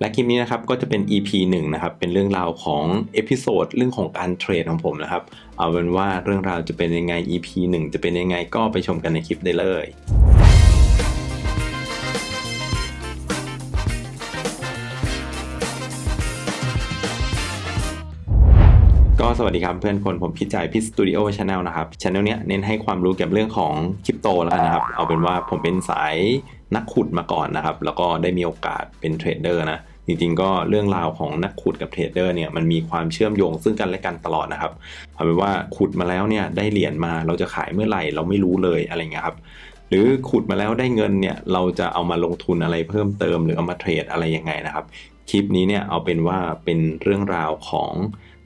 และคลิปนี้นะครับก็จะเป็น EP 1นะครับเป็นเรื่องราวของเอพิโซดเรื่องของการเทรดของผมนะครับเอาเป็นว่าเรื่องราวจะเป็นยังไง EP 1 จะเป็นยังไงก็ไปชมกันในคลิปได้เลย ก็สวัสดีครับเพื่อนคนผมพี่จ่ายพี่สตูดิโอชาแนลนะครับช anel เนี้ยเน้นให้ความรู้เกี่ยวกับเรื่องของคริปโตแล้วนนะครับ เอาเป็นว่าผมเป็นสายนักขุดมาก่อนนะครับ แล้วก็ได้มีโอกาสเป็นเทรดเดอร์นะ จริงๆ ก็เรื่องราวของนักขุดกับเทรดเดอร์เนี่ยมันมีความเชื่อมโยงซึ่งกันและกันตลอดนะครับเอาเป็นว่าขุดมาแล้วเนี่ยได้เหรียญมาเราจะขายเมื่อไหร่เราไม่รู้เลยอะไรเงี้ยครับหรือขุดมาแล้วได้เงินเนี่ยเราจะเอามาลงทุนอะไรเพิ่มเติมหรือเอามาเทรดอะไรยังไงนะครับคลิปนี้เนี่ยเอาเป็นว่าเป็นเรื่องราวของ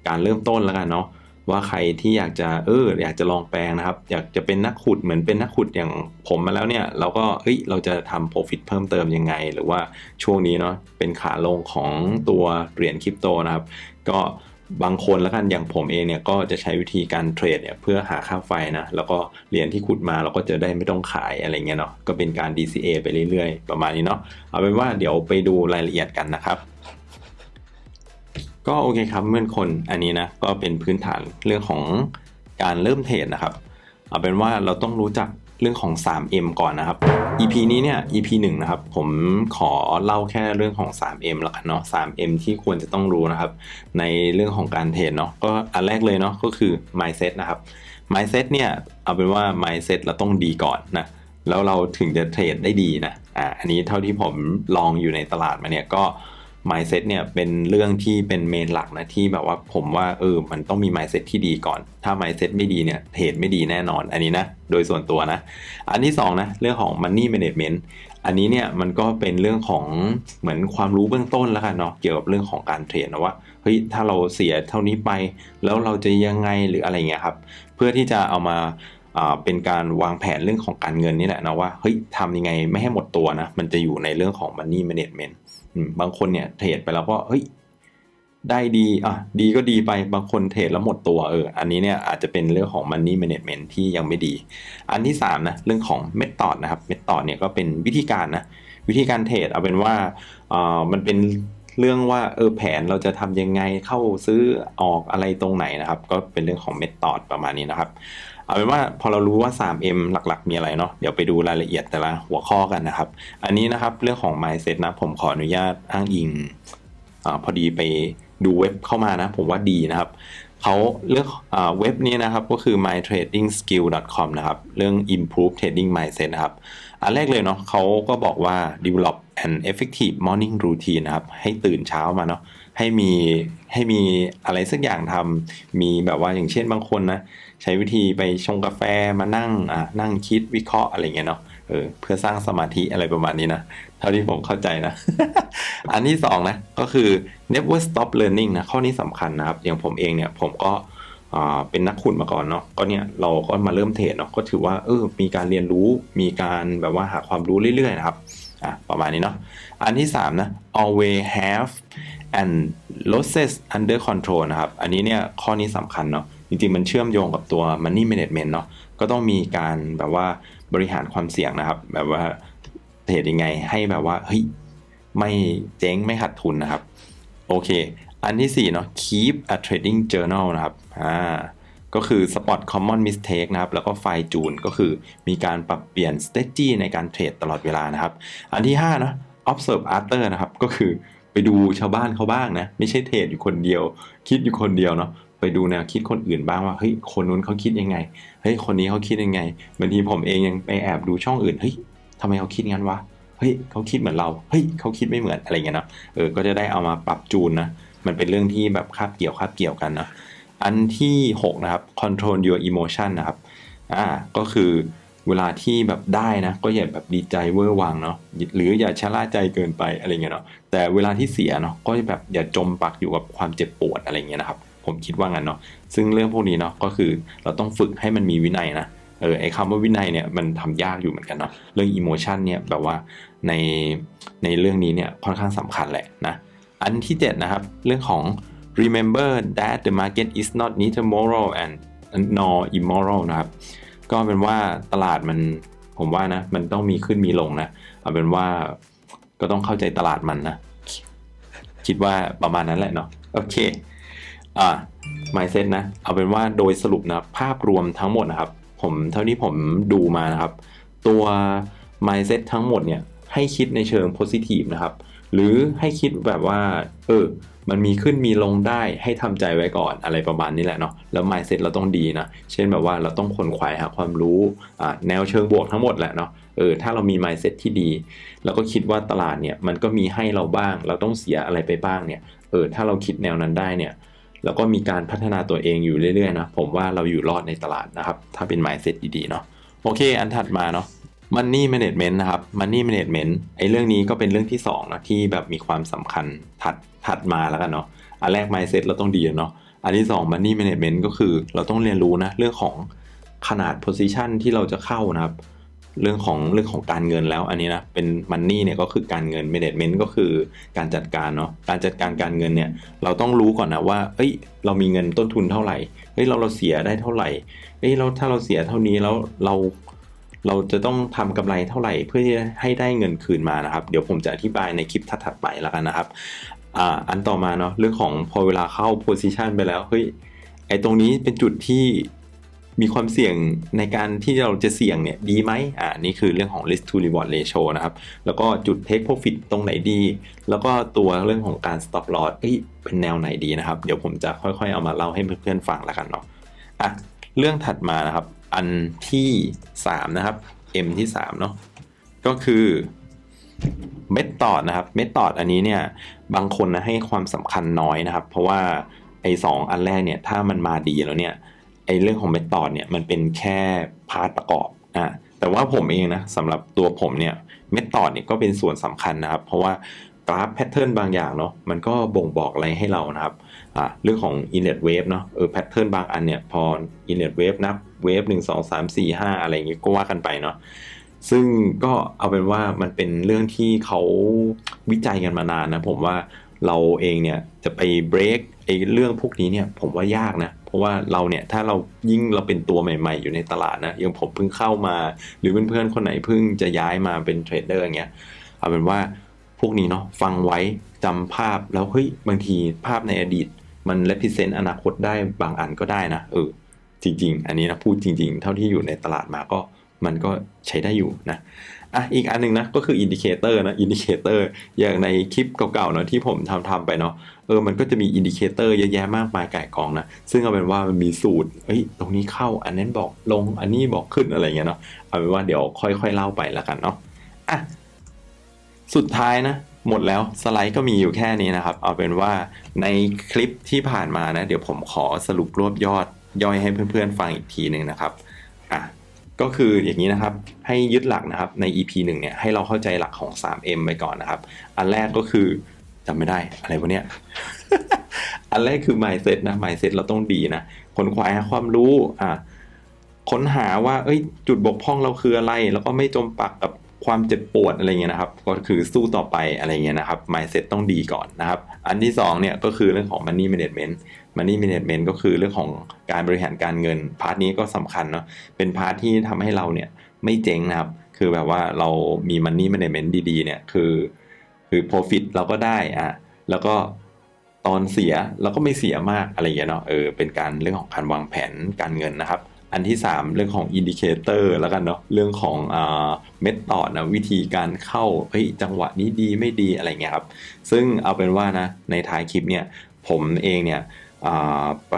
การเริ่มต้นแล้วกันเนาะว่าใครที่อยากจะเอออยากจะลองแปลงนะครับ อยากจะเป็นนักขุดเหมือนเป็นนักขุดอย่างผมมาแล้วเนี่ย เราก็เฮ้ยเราจะทำ profit เพิ่มเติมยังไง หรือว่าช่วงนี้เนาะเป็นขาลงของตัวเหรียญคริปโตนะครับ ก็บางคนแล้วกันอย่างผมเองเนี่ยก็จะใช้วิธีการเทรดเนี่ยเพื่อหาค่าไฟนะ แล้วก็เหรียญที่ขุดมาเราก็จะได้ไม่ต้องขายอะไรเงี้ยเนาะก็เป็นการ DCA ไปเรื่อยๆ ประมาณนี้เนาะเอาเป็นว่าเดี๋ยวไปดูรายละเอียดกันนะครับ ก็โอเคครับเมื่อนคนอันนี้นะก็เป็นพื้นฐานเรื่องของการเริ่มเทรดนะครับ เอาเป็นว่าเราต้องรู้จักเรื่องของ 3M ก่อนนะครับ EP นี้เนี่ย EP 1นะครับ ผมขอเล่าแค่เรื่องของ 3M แล้วกันเนาะ 3M ที่ควรจะต้องรู้นะครับ ในเรื่องของการเทรดเนาะก็อันแรกเลยเนาะก็คือ mindset นะครับ mindset เนี่ยเอาเป็นว่า mindset เราต้องดีก่อนนะแล้วเราถึงจะเทรดได้ดีนะอ่าอันนี้เท่าที่ผมลองอยู่ในตลาดมาเนี่ยก็ mindset เนี่ยเป็นเรื่องที่เป็นเมนหลักนะที่แบบว่าผมว่าเออมันต้องมี mindset ที่ดีก่อน ถ้า mindset ไม่ดีเนี่ยเทรดไม่ดีแน่นอนอันนี้นะโดยส่วนตัวนะ อันที่สองนะเรื่องของ money management อันนี้เนี่ยมันก็เป็นเรื่องของเหมือนความรู้เบื้องต้นแล้วกันเนาะเกี่ยวกับเรื่องของการเทรดนะว่าเฮ้ยถ้าเราเสียเท่านี้ไป แล้วเราจะยังไงหรืออะไรเงี้ยครับเพื่อที่จะเอามาเป็นการวางแผนเรื่องของการเงินนี่แหละนะว่าเฮ้ยทำยังไงไม่ให้หมดตัวนะมันจะอยู่ในเรื่องของ Money Management บางคนเนี่ยเทรดไปแล้วก็เฮ้ยได้ดีอะดีก็ดีไปบางคนเทรดแล้วหมดตัวเอออันนี้เนี่ยอาจจะเป็นเรื่องของ money management ที่ยังไม่ดี อันที่3นะเรื่องของ method นะครับ method เนี่ยก็เป็นวิธีการนะวิธีการเทรดเอาเป็นว่าอ่ามันเป็นเรื่องว่าเออแผนเราจะทำยังไงเข้าซื้อออกอะไรตรงไหนนะครับ ก็เป็นเรื่องของ method ประมาณนี้นะครับ เอาเป็นว่าพอเรารู้ว่า 3M หลักๆ มีอะไรเนาะเดี๋ยวไปดูรายละเอียดแต่ละหัวข้อกันนะครับ อันนี้นะครับเรื่องของ mindset นะผมขออนุญาตอ้างอิงอพอดีไปดูเว็บเข้ามานะ ผมว่าดีนะครับเขาเลือกอเว็บนี้นะครับก็คือ mytradingskill.com นะครับ เรื่อง improve trading mindset นะครับ อันแรกเลยเนาะเขาก็บอกว่า develop an effective morning routine นะครับ ให้ตื่นเช้ามาเนาะให้มีให้มีอะไรสักอย่างทำมีแบบว่าอย่างเช่นบางคนนะ ใช้วิธีไปชงกาแฟมานั่งอะนั่งคิดวิเคราะห์อะไรเงี้ยเนาะเออเพื่อสร้างสมาธิอะไรประมาณนี้นะ เท่าที่ผมเข้าใจนะ อันที่สองนะ ก็คือ never stop learning นะ ข้อนี้สำคัญนะครับ อย่างผมเองเนี่ย ผมก็เป็นนักขุดมาก่อนเนาะก็เนี่ยเราก็มาเริ่มเทรดเนาะก็ถือว่าเออมีการเรียนรู้มีการแบบว่าหาความรู้เรื่อยๆนะครับ อะประมาณนี้เนาะอันที่สามนะ always have and losses under control นะครับ อันนี้เนี่ยข้อนี้สำคัญเนาะจริงๆ มันเชื่อมโยงกับตัว money management เนาะก็ต้องมีการแบบว่าบริหารความเสี่ยงนะครับ แบบว่าเทรดยังไงให้แบบว่าเฮ้ยไม่เจ๊งไม่ขาดทุนนะครับ โอเค อันที่4เนาะ keep a trading journal นะครับอ่า ก็คือ spot common mistake นะครับ แล้วก็ไฟจูนก็คือมีการปรับเปลี่ยน strategy ในการเทรดตลอดเวลานะครับ อันที่5นะ observe after นะครับ ก็คือไปดูชาวบ้านเขาบ้างนะ ไม่ใช่เทรดอยู่คนเดียว คิดอยู่คนเดียวเนาะไปดูแนวคิดคนอื่นบ้างว่าเฮ้ยคนนู้นเขาคิดยังไงเฮ้ยคนนี้เขาคิดยังไงบางทีผมเองยังไปแอบดูช่องอื่นเฮ้ยทำไมเขาคิดงั้นวะเฮ้ยเขาคิดเหมือนเราเฮ้ยเขาคิดไม่เหมือนอะไรเงี้ยเนาะเออก็จะได้เอามาปรับจูนนะมันเป็นเรื่องที่แบบคาบเกี่ยวคาบเกี่ยวกันนะ อันที่ 6 นะครับ control your emotion นะครับอ่าก็คือเวลาที่แบบได้นะ ก็อย่าแบบดีใจเวอร์วังเนาะหรืออย่าชะล่าใจเกินไปอะไรเงี้ยเนาะแต่เวลาที่เสียเนาะก็แบบอย่าจมปักอยู่กับความเจ็บปวดอะไรเงี้ยนะครับผมคิดว่างั้นเนาะซึ่งเรื่องพวกนี้เนาะก็คือเราต้องฝึกให้มันมีวินัยนะเออไอ้คำว่าวินัยเนี่ยมันทำยากอยู่เหมือนกันเนาะเรื่องอิโมชันเนี่ยแบบว่าในในเรื่องนี้เนี่ยค่อนข้างสำคัญแหละนะอันที่7นะครับเรื่องของ remember that the market is not neither moral and nor immoral นะครับ ก็เป็นว่าตลาดมันผมว่านะ มันต้องมีขึ้นมีลงนะ เอาเป็นว่าก็ต้องเข้าใจตลาดมันนะ คิดว่าประมาณนั้นแหละเนาะ โอเค อ่า mindset นะ เอาเป็นว่าโดยสรุปนะ ภาพรวมทั้งหมดนะครับ ผมเท่าที่ผมดูมานะครับ ตัว mindset ทั้งหมดเนี่ย ให้คิดในเชิง positive นะครับ หรือให้คิดแบบว่า เออ มันมีขึ้นมีลงได้ให้ทำใจไว้ก่อนอะไรประมาณนี้แหละเนาะแล้ว mindset เราต้องดีนะ เช่นแบบว่าเราต้องคนขวายหาความรู้แนวเชิงบวกทั้งหมดแหละเนาะเออถ้าเรามี mindset ที่ดีแล้วก็คิดว่าตลาดเนี่ยมันก็มีให้เราบ้าง เราต้องเสียอะไรไปบ้างเนี่ยเออถ้าเราคิดแนวนั้นได้เนี่ยแล้วก็มีการพัฒนาตัวเองอยู่เรื่อยๆนะผมว่าเราอยู่รอดในตลาดนะครับ ถ้าเป็น mindset ดีๆเนาะโอเค อันถัดมาเนาะ Money Management นะครับ Money Management ไอ้เรื่องนี้ก็เป็นเรื่องที่2นะที่แบบมีความสำคัญถัดถัดมาแล้วกันเนาะอันแรก mindset เราต้องดีเนาะอันที่ 2 Money Management ก็คือเราต้องเรียนรู้นะเรื่องของขนาด position ที่เราจะเข้านะครับ เรื่องของเรื่องของการเงินแล้วอันนี้นะเป็นมันนี่เนี่ยก็คือการเงิน management ก็คือการจัดการเนาะการจัดการการเงินเนี่ยเราต้องรู้ก่อนนะว่าเอ้ยเรามีเงินต้นทุนเท่าไหร่เฮ้ยเราเราเสียได้เท่าไหร่เอ้ยเราถ้าเราเสียเท่านี้แล้วเรา เราจะต้องทำกำไรเท่าไหร่เพื่อที่ให้ได้เงินคืนมานะครับ เดี๋ยวผมจะอธิบายในคลิปถัดๆไปแล้วกันนะครับอ่าอันต่อมาเนาะเรื่องของพอเวลาเข้า position ไปแล้วเฮ้ยไอตรงนี้เป็นจุดที่มีความเสี่ยงในการที่เราจะเสี่ยงเนี่ยดีไหมอ่านี่คือเรื่องของ risk to reward ratio นะครับ แล้วก็จุด take profit ตรงไหนดี แล้วก็ตัวเรื่องของการ stop loss เอ้ยเป็นแนวไหนดีนะครับ เดี๋ยวผมจะค่อยๆ เอามาเล่าให้เพื่อนๆฟังแล้วกันเนาะอะเรื่องถัดมานะครับ อันที่ 3 นะครับ M ที่ 3 เนาะก็คือเม t ตอดนะครับเม t ตอดอันนี้เนี่ยบางคนนะให้ความสำคัญน้อยนะครับ เพราะว่าไอ้สองอันแรกเนี่ยถ้ามันมาดีแล้วเนี่ยไอ้เรื่องของเม t อดเนี่ยมันเป็นแค่พาร์ทประกอบอะแต่ว่าผมเองนะสำหรับตัวผมเนี่ยเม t อดเนี่ยก็เป็นส่วนสำคัญนะครับ เพราะว่ากราฟแพทเทิร์นบางอย่างเนาะมันก็บ่งบอกอะไรให้เรานะครับอะเรื่องของ inlet wave เนาะเออแพทเทิร์นบางอันเนี่ยพอ inlet wave นับ wave 1 2 3 4 5องสามสี่ห้าอะไรอย่างงี้ก็ว่ากันไปเนาะซึ่งก็เอาเป็นว่ามันเป็นเรื่องที่เขาวิจัยกันมานานนะ ผมว่าเราเองเนี่ยจะไปเบรกไอ้เรื่องพวกนี้เนี่ยผมว่ายากนะ เพราะว่าเราเนี่ยถ้าเรายิ่งเราเป็นตัวใหม่ ๆ อยู่ในตลาดนะอย่างผมเพิ่งเข้ามา หรือเพื่อนๆคนไหนเพิ่งจะย้ายมาเป็นเทรดเดอร์อย่างเงี้ยเอาเป็นว่าพวกนี้เนาะฟังไว้จำภาพแล้วเฮ้ยบางทีภาพในอดีต มัน represent อนาคตได้บางอันก็ได้นะเออ จริง ๆ อันนี้นะพูดจริง ๆ เท่าที่อยู่ในตลาดมาก็มันก็ใช้ได้อยู่นะอะอีกอันหนึ่งนะก็คืออินดิเคเตอร์นะอินดิเคเตอร์อย่างในคลิปเก่าๆเนาะที่ผมทำทำไปเนาะเออมันก็จะมีอินดิเคเตอร์เยอะแยะมากมายไก่กองนะซึ่งเอาเป็นว่ามันมีสูตรเอ้ยตรงนี้เข้าอันนั้นบอกลงอันนี้บอกขึ้นอะไรเงี้ยเนาะเอาเป็นว่าเดี๋ยวค่อยๆเล่าไปล้วกันเนาะอะสุดท้ายนะหมดแล้วสไลด์ก็มีอยู่แค่นี้นะครับ เอาเป็นว่าในคลิปที่ผ่านมานะเดี๋ยวผมขอสรุปรวบยอด ย่อยให้เพื่อนๆฟังอีกทีหนึ่งนะครับอะก็คืออย่างนี้นะครับให้ยึดหลักนะครับใน EP 1เนี่ยให้เราเข้าใจหลักของ 3M ไปก่อนนะครับ อันแรกก็คือจำไม่ได้อะไรวะเนี่ย อันแรกคือ mindset นะ mindset เราต้องดีนะคนขวายหาความรู้อะค้นหาว่า เอ้ย จุดบกพร่องเราคืออะไร แล้วก็ไม่จมปักกับ ความเจ็บปวดอะไรเงี้ยนะครับ ก็คือสู้ต่อไปอะไรเงี้ยนะครับ mindset ต้องดีก่อนนะครับ อันที่สองเนี่ยก็คือเรื่องของ money management money management ก็คือเรื่องของการบริหารการเงิน พาร์ทนี้ก็สำคัญเนาะเป็นพาร์ทที่ทำให้เราเนี่ยไม่เจ๊งนะครับ คือแบบว่าเรามี money management ดีๆเนี่ยคือ คือ profit เราก็ได้อะแล้วก็ตอนเสียเราก็ไม่เสียมากอะไรเงี้ยเนาะเออเป็นการเรื่องของการวางแผนการเงินนะครับ อันที่ 3 เรื่องของอินดิเคเตอร์แล้วกันเนาะเรื่องของอ่าเมธอดนะวิธีการเข้าเฮ้ยจังหวะนี้ดีไม่ดีอะไรเงี้ยครับ ซึ่งเอาเป็นว่านะในท้ายคลิปเนี่ยผมเองเนี่ย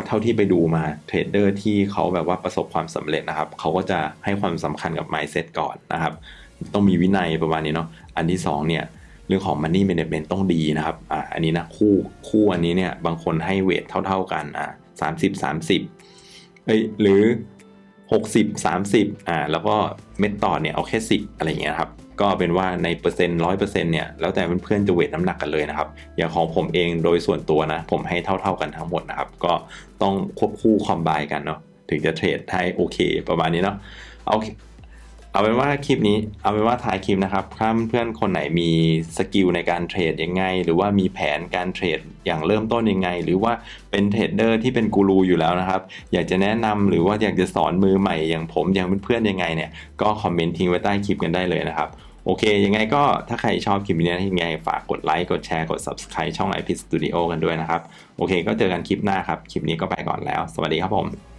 เท่าที่ไปดูมาเทรดเดอร์ที่เขาแบบว่าประสบความสำเร็จนะครับ เขาก็จะให้ความสำคัญกับ mindset ก่อนนะครับ ต้องมีวินัยประมาณนี้เนาะอันที่ 2 เนี่ยเรื่องของ money management ต้องดีนะครับอ่าอันนี้นะคู่คู่อันนี้เนี่ยบางคนให้เวทเท่า ๆกันอ่าสามสิบสามสิบเอ้ยหรือ 60 30อ่าแล้วก็เม็ดต่อเนี่ยเอาแค่ 10 อะไรอย่างเงี้ยครับก็เป็นว่าในเปอร์เซ็นต์ร้อยเปอร์เซ็นต์เนี่ยแล้วแต่เพื่อนๆจะเวทน้ำหนักกันเลยนะครับอย่างของผมเองโดยส่วนตัวนะ ผมให้เท่าๆกันทั้งหมดนะครับ ก็ต้องควบคู่คอมไบกันเนาะถึงจะเทรดให้โอเคประมาณนี้เนาะเอา เอาเป็นว่าคลิปนี้เอาเป็นว่าท้ายคลิปนะครับถ้าเพื่อนคนไหนมีสกิลในการเทรดยังไง หรือว่ามีแผนการเทรดอย่างเริ่มต้นยังไง หรือว่าเป็นเทรดเดอร์ที่เป็นกูรูอยู่แล้วนะครับ อยากจะแนะนำหรือว่าอยากจะสอนมือใหม่อย่างผมอย่างเพื่อนๆยังไงเนี่ยก็คอมเมนต์ทิ้งไว้ใต้คลิปกันได้เลยนะครับโอเค ยังไงก็ถ้าใครชอบคลิปนี้ยังไงฝากกดไลค์กดแชร์กด Subscribe ช่อง IP Studio กันด้วยนะครับ โอเค ก็เจอกันคลิปหน้าครับ คลิปนี้ก็ไปก่อนแล้ว สวัสดีครับผม